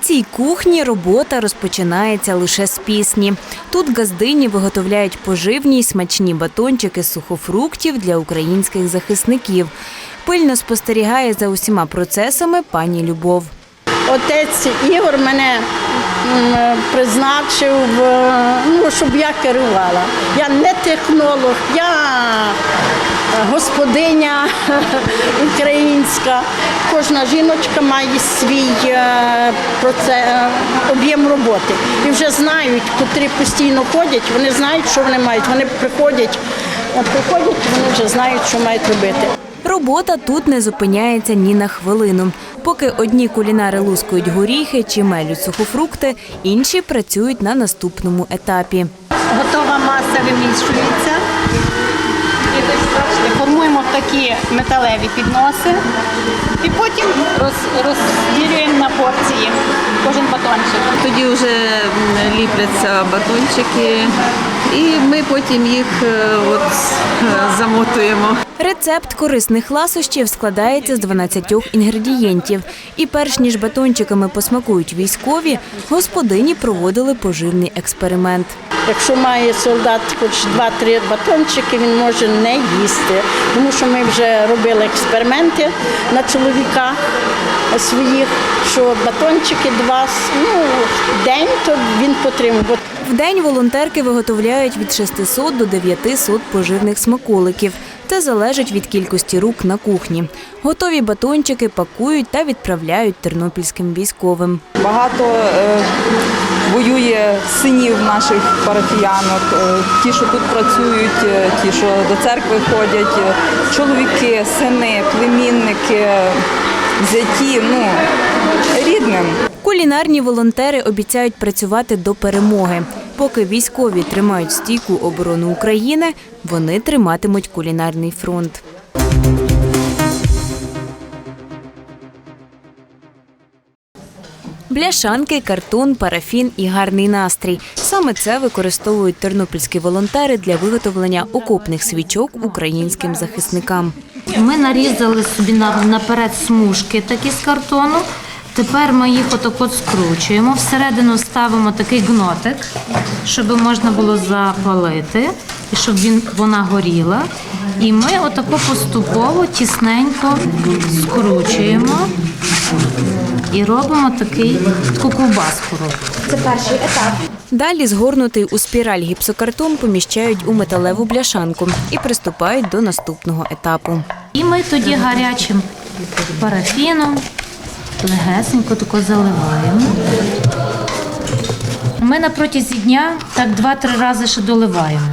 цій кухні робота розпочинається лише з пісні. Тут газдині виготовляють поживні й смачні батончики сухофруктів для українських захисників. Пильно спостерігає за усіма процесами пані Любов. Отець Ігор мене призначив, е, ну, щоб я керувала. Я не технолог, я господиня українська. Кожна жіночка має свій е, е, об'єм роботи. І вже знають, котрі постійно ходять, вони знають, що вони мають. Вони приходять, приходять, вони вже знають, що мають робити. Робота тут не зупиняється ні на хвилину. Поки одні кулінари лускають горіхи чи мелють сухофрукти, інші працюють на наступному етапі. Готова маса вимішується. Формуємо такі металеві підноси. І потім роз, розділюємо на порції кожен батончик. Тоді вже ліпляться батончики, і ми потім їх е, от, е, замотуємо. Рецепт корисних ласощів складається з 12 інгредієнтів. І перш ніж батончиками посмакують військові, господині проводили поживний експеримент. Якщо має солдат хоч 2-3 батончики, він може не їсти. Тому що ми вже робили експерименти на чоловіках своїх, що батончики два ну, день, то він потримує. Бо В день волонтерки виготовляють від 600 до 900 поживних смаколиків. Це залежить від кількості рук на кухні. Готові батончики пакують та відправляють тернопільським військовим. Багато е, воює синів наших парафіянок, е, ті, що тут працюють, е, ті, що до церкви ходять, е, чоловіки, сини, племінники, зяті, ну, рідним. Кулінарні волонтери обіцяють працювати до перемоги. Поки військові тримають стійку оборону України, вони триматимуть кулінарний фронт. Бляшанки, картон, парафін і гарний настрій. Саме це використовують тернопільські волонтери для виготовлення окопних свічок українським захисникам. Ми нарізали собі наперед смужки такі з картону. Тепер ми їх отак от скручуємо. Всередину ставимо такий гнотик, щоб можна було запалити і щоб він, вона горіла. І ми отако поступово тісненько скручуємо і робимо такий, таку ковбаску. робимо. Далі згорнутий у спіраль гіпсокартон поміщають у металеву бляшанку і приступають до наступного етапу. І ми тоді гарячим парафіном легесенько тако заливаємо. Ми на протязі дня так два-три рази ще доливаємо.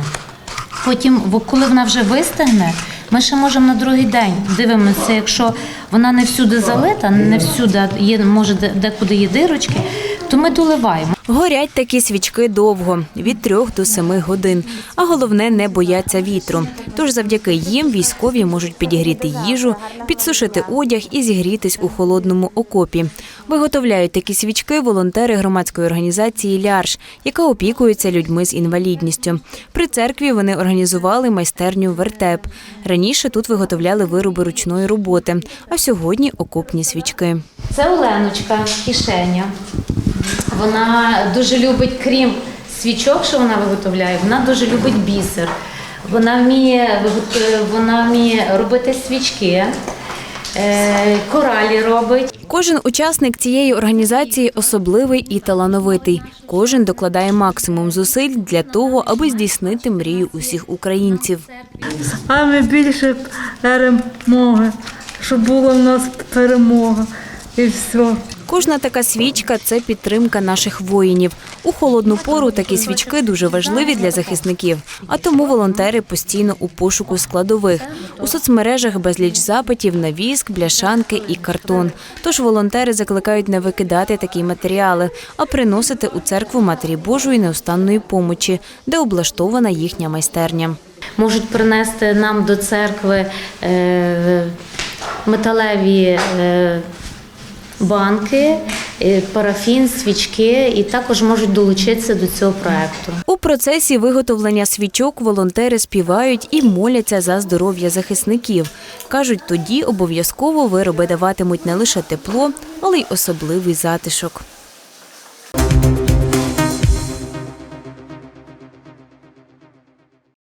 Потім, коли вона вже вистигне, ми ще можемо на другий день дивимося, якщо вона не всюди залита, не всюди є, може декуди є дирочки, то ми доливаємо. Горять такі свічки довго від трьох до семи годин. А головне не бояться вітру. Тож завдяки їм військові можуть підігріти їжу, підсушити одяг і зігрітись у холодному окопі. Виготовляють такі свічки волонтери громадської організації Лярш, яка опікується людьми з інвалідністю. При церкві вони організували майстерню вертеп. Раніше тут виготовляли вироби ручної роботи, а сьогодні окопні свічки. Це Оленочка, кишеня. Вона дуже любить, крім свічок, що вона виготовляє, вона дуже любить бісер. Вона вміє, вона вміє робити свічки, е, коралі робить. Кожен учасник цієї організації особливий і талановитий. Кожен докладає максимум зусиль для того, аби здійснити мрію усіх українців. саме більше перемоги, щоб була в нас перемога і все. Кожна така свічка це підтримка наших воїнів. У холодну пору такі свічки дуже важливі для захисників, а тому волонтери постійно у пошуку складових. У соцмережах безліч запитів на віск, бляшанки і картон. Тож волонтери закликають не викидати такі матеріали, а приносити у церкву Матері Божої неустанної помочі, де облаштована їхня майстерня. Можуть принести нам до церкви е, металеві е, банки, е, парафін, свічки, і також можуть долучитися до цього проекту. У процесі виготовлення свічок волонтери співають і моляться за здоров'я захисників. Кажуть, тоді обов'язково вироби даватимуть не лише тепло, але й особливий затишок.